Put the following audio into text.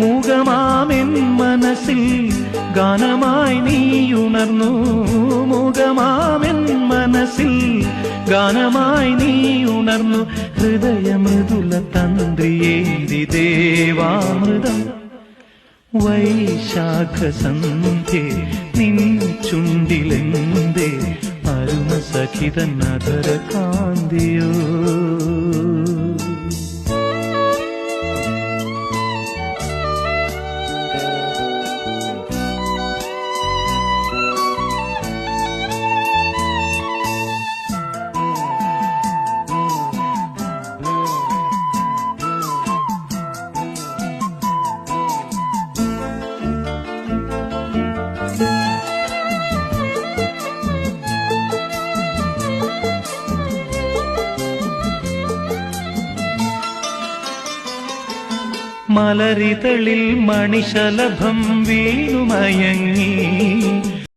മൂകമാമെൻ മനസ്സിൽ ഗാനമായി നീയുണർന്നു മൂകമാമെൻ മനസ്സിൽ ഗാനമായി നീ ഉണർന്നു. ഹൃദയമൃദുല തന്ത്രിയേരി ദേവാമൃതം. വൈശാഖ സന്ധ്യ നിൻ ചുണ്ടിലെന്തേ? അരുണ സഖിതൻ കാന്തിയോ മലരിതളിൽ മണിശലഭം വീണുമയങ്ങി.